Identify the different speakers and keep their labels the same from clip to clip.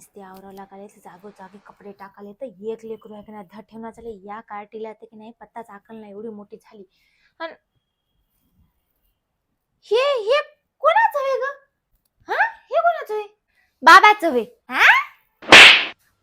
Speaker 1: नुसते आवरावं लागाले जागोजागी कपडे टाकाले तर एक लेकरू आहे की नाही धड ठेवणार झाले या कार्टीला येते की नाही पत्ताच आकल नाही एवढी मोठी झाली. आणि हे हे कोणाचं वे ग? हा? हे कोणाचं वे बाबाचं वे हा?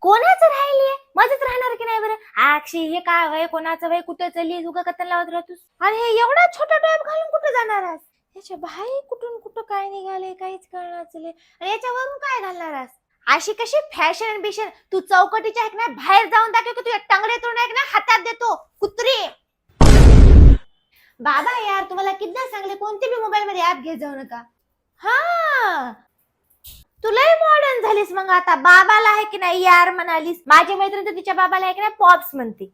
Speaker 1: कोणाचं राहिले माझंच राहणार की नाही बरं? आक्षी हे काय वय? कोणाचं वय? कुठे चालली उगा कत्तन लावत राहतोस. अरे हे एवढा छोटा टॉप घालून कुठं जाणार आहेस याच्या बाई कुठून कुठं काय निघाले काहीच कळणार चले आणि याच्यावरून काय घालणार आहेस अशी कशी फॅशन बिशन? तू चौकटीच्या ऐक ना बाहेर जाऊन दाखव की तुझ्या टंगडे तोडून आहे ना हातात देतो कुत्री. बाबा यार तुम्हाला किती सांगले कोणते बी मोबाईल मध्ये ऍप घेत जाऊ नका. हा. तुलाही मॉडर्न झालीस मग आता. बाबाला आहे की नाही यार म्हणालीस. माझी मैत्रीण तर तिच्या बाबाला आहे की नाही पॉप्स म्हणते.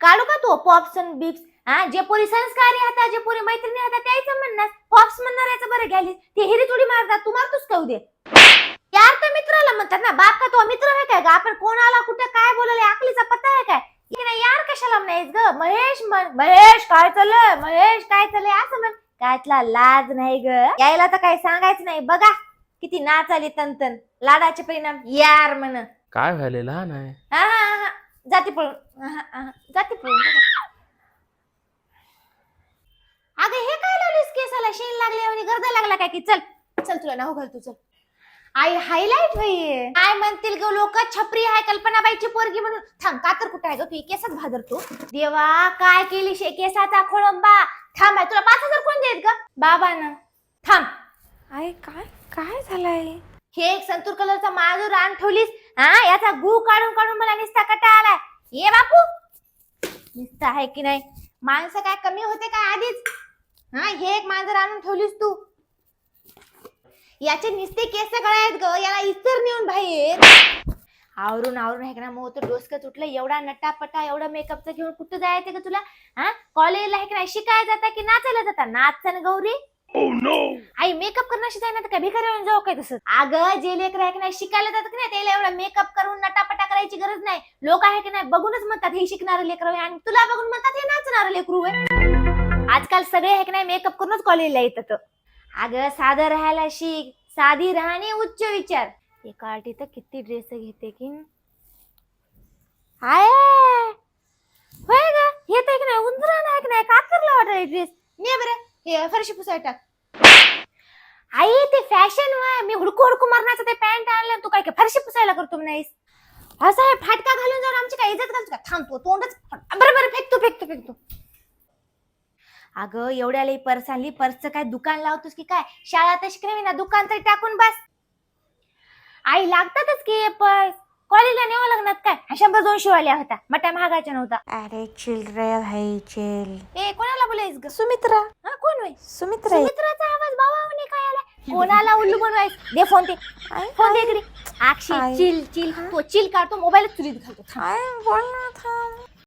Speaker 1: काढू का तो? पॉप्स आणि बिप्स हा जे पोरी संस्कारी आता जे पोरी मैत्रिणी हाता त्याचं म्हणणार पॉप्स म्हणणार याचं बरं घ्यालीस ते हिरी थोडी मारतात. तू मारतोस का उद्या? म्हणतात ना बाप का तो मित्र आहे काय ग? आपण कोणाला कुठे काय बोलले आकलीचा पत्ता आहे काय? की नाही यार कशाला म्हणायच ग? महेश म्हण महेश काय चाललंय? महेश काय चाललंय? असं म्हण. कायतला लाज नाही ग. यायला तर काही सांगायचं नाही. बघा किती नाच आली तंतन लाडाचे परिणाम यार म्हण.
Speaker 2: काय व्हायले लहान आहे.
Speaker 1: हा हा हा. जाती पळून. हा, हा, जाती पळून. अगं हे काय लावलीस केसाला? शेण लागले आणि गर्द लागला काय की? चल चल तुला नाव घाल तू चल. आई हायलाइट होईये काय म्हणतील ग लोक? छपरी आहे कल्पनाबाईची पोरगी म्हणून. थांब कातर कुठं आहे ग तू? केसात भादरतो देवा काय केली शे केसाचा खोळंबा? थांब आहे तुला पाच हजार कोण देत ग? बाबानं. थांब.
Speaker 3: आई काय काय झालंय?
Speaker 1: हे एक संतूर कलरचा माजूर रान ठेवलीस. हा याचा गू काढून काढून मला निस्ता कटा आलाय. ये बापू. निस्ता आहे की नाही? माणसं काय कमी होते काय आधीच? हा हे एक मांजर आणून ठेवलीस तू. याचे निस्ते केस आहेत ग. याला इतर नेऊन बाहेर. आवरून आवरून आहे का ना मग तो डोसकं तुटलं एवढा नटापटा एवढा मेकअपचं घेऊन कुठं जायचं का तुला? हा? कॉलेजला आहे की नाही शिकायला जाता की नाचायला जाता? नाचन गौरी. आई मेकअप करणं शिकाय ना तर काय भिकारी होऊन जाऊ काय तसं? अगं जे लेकर आहे की नाही शिकायला जातात की नाही त्याला एवढा मेकअप करून नटापटा करायची गरज नाही. लोक आहे की नाही बघूनच म्हणतात हे शिकणारं लेकर आणि तुला बघून म्हणतात हे नाचणारं लेकरू होय. आजकाल सगळे आहे की नाही मेकअप करूनच कॉलेजला येतात. अगं साधं राहायला शिक. साधी राहणे उच्च विचार. एका आठी तर किती ड्रेस घेते की? आय! होय ग हे तर की नाही उंदरा नाही की नाही कातरला वाटत ड्रेस ने बरं हे फरशी पुसाय टाक. आई ते फॅशन वय मी हुडकू हुडकू मारण्याचं ते पॅन्ट आणलं तू काय काय फरशी पुसायला करतो नाहीस असं आहे फाटका घालून जाऊन आमची काय इज्जत घालतो का? थांबतो तोंडच बरं बरं फेकतो फेकतो फेकतो. अगं एवढ्या लई पर्स आणली. पर्सचं काय दुकान लावतोस की काय? शाळा तर शिकणे ना? दुकान तरी टाकून बस. आई लागतातच की पर्स? कॉलेजला नेवा लग्नात काय? हा शंभर दोनशे वाल्या होता मटा महागाच्या नव्हता
Speaker 3: अरे चिल रे भाई चिल.
Speaker 1: ए कोणाला बोलायस ग?
Speaker 3: सुमित्रा.
Speaker 1: हा कोण होय?
Speaker 3: सुमित्रा आहे.
Speaker 1: सुमित्राचा आवाज बाबा काय आला कोणाला उल्लू बनवायच दे फोन ते
Speaker 3: आई,
Speaker 1: फोन दे इकडे
Speaker 3: आई.
Speaker 1: Chill chill. तो चिल काढतो मोबाईल चुलीत घालतो. थांब.
Speaker 3: आई बोल ना थांब.